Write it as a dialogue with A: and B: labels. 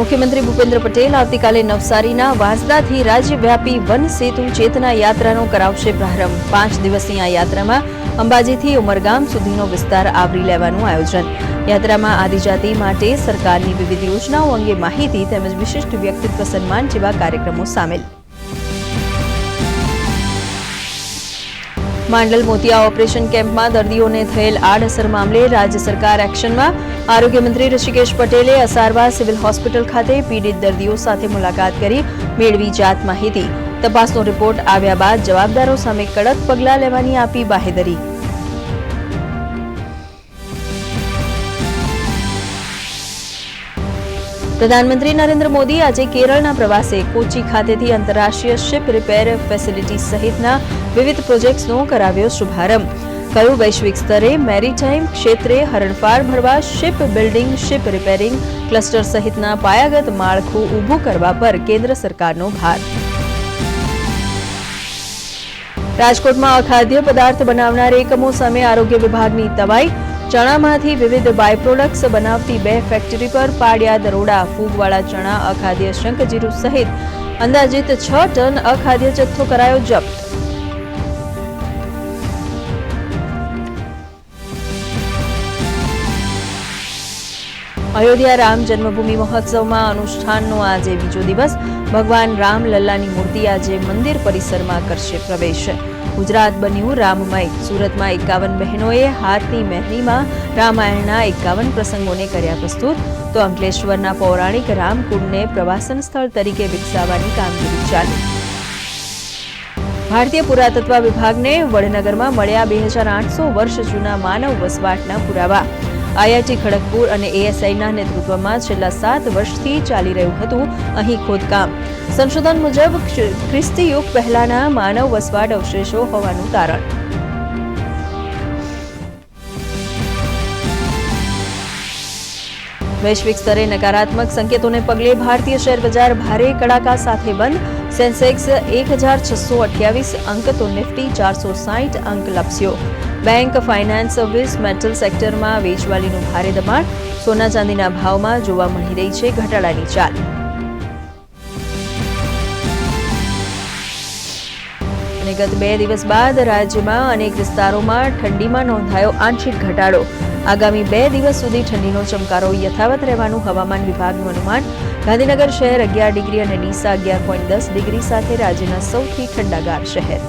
A: મુખ્યમંત્રી ભૂપેન્દ્ર પટેલ આવતીકાલે નવસારીના વાંસદાથી રાજ્યવ્યાપી વન સેતુ ચેતના યાત્રાનો કરાવશે પ્રારંભ. પાંચ દિવસની આ યાત્રામાં અંબાજીથી ઉમરગામ સુધીનો વિસ્તાર આવરી લેવાનું આયોજન. યાત્રામાં આદિજાતિ માટે સરકારની વિવિધ યોજનાઓ અંગે માહિતી તેમજ વિશિષ્ટ વ્યક્તિત્વ સન્માન જેવા કાર્યક્રમો સામેલ. માંડલ મોતિયા ઓપરેશન કેમ્પમાં દર્દીઓને થયેલ આડઅસર મામલે રાજ્ય સરકાર એક્શનમાં. આરોગ્યમંત્રી ઋષિકેશ પટેલે અસારવા સિવિલ હોસ્પિટલ ખાતે પીડિત દર્દીઓ સાથે મુલાકાત કરી મેળવી જાત માહિતી. તપાસનો રિપોર્ટ આવ્યા બાદ જવાબદારો સામે કડક પગલાં લેવાની આપી બાહેધરી. પ્રધાનમંત્રી નરેન્દ્ર મોદી આજે કેરળના પ્રવાસે કોચી ખાતેથી આંતરરાષ્ટ્રીય શિપ રિપેર ફેસિલિટી સહિતના વિવિધ પ્રોજેક્ટ્સનો કરાવ્યો શુભારંભ. કયું વૈશ્વિક સ્તરે મેરીટાઈમ ક્ષેત્રે હરણફાળ ભરવા ship building, ship repairing, cluster સહિતના પાયાગત માળખું ઊભું કરવા પર કેન્દ્ર સરકારનો ભાર. રાજકોટમાં અખાદ્ય પદાર્થ બનાવનાર એકમો સામે આરોગ્ય વિભાગની તવાઈ. ચણામાંથી વિવિધ બાય પ્રોડક્ટ્સ બનાવતી બે ફેક્ટરી પર પાડ્યા દરોડા, ફૂગવાળા ચણા, અખાદ્ય શંખજીરું સહિત અંદાજિત છ ટન અખાદ્ય જથ્થો કરાયો જપ્ત. અયોધ્યા રામ જન્મભૂમિ મહોત્સવમાં અનુષ્ઠાનનો આજે બીજો દિવસ. ભગવાન રામ લલ્લાની મૂર્તિ આજે મંદિર પરિસરમાં કરશે પ્રવેશ. ગુજરાત બન્યું રામમય. સુરતમાં એકાવન બહેનોએ હાથની મહેંદીમાં રામાયણના એકાવન પ્રસંગોને કર્યા પ્રસ્તુત. તો અંકલેશ્વરના પૌરાણિક રામકુંડને પ્રવાસન સ્થળ તરીકે વિકસાવવાની કામગીરી ચાલી. ભારતીય પુરાતત્વ વિભાગને વડનગરમાં મળ્યા બે હજાર આઠસો વર્ષ જૂના માનવ વસવાટના પુરાવા. આઈઆઈટી ખડગપુર અને એએસઆઈના નેતૃત્વમાં છેલ્લા સાત વર્ષથી ચાલી રહ્યું હતું અહીં ખોદકામ. સંશોધન મુજબ ખ્રિસ્તી યુગ પહેલાના માનવ વસવાટ અવશેષો હોવાનું તારણ. વૈશ્વિક સ્તરે નકારાત્મક સંકેતોને પગલે ભારતીય શેર બજાર ભારે કડાકા સાથે બંધ. સેન્સેક્સ એક હજાર છસો અઠ્યાવીસ અંક તો નિફ્ટી ચારસો સાહીઠ અંક લપસ્યો. બેંક ફાઇનાન્સ સર્વિસ મેટલ સેક્ટરમાં વેચવાલીનું ભારે દબાણ. સોના ચાંદીના ભાવમાં જોવા મળી રહી છે ઘટાડાની ચાલ. ગત બે દિવસ બાદ રાજ્યમાં અનેક વિસ્તારોમાં ઠંડીમાં નોંધાયો આંશિક ઘટાડો. આગામી બે દિવસ સુધી ઠંડીનો ચમકારો યથાવત રહેવાનું હવામાન વિભાગનું અનુમાન. ગાંધીનગર શહેર અગિયાર ડિગ્રી અને ડીસા અગિયાર પોઈન્ટ દસ ડિગ્રી સાથે રાજ્યના સૌથી ઠંડાગાર શહેર.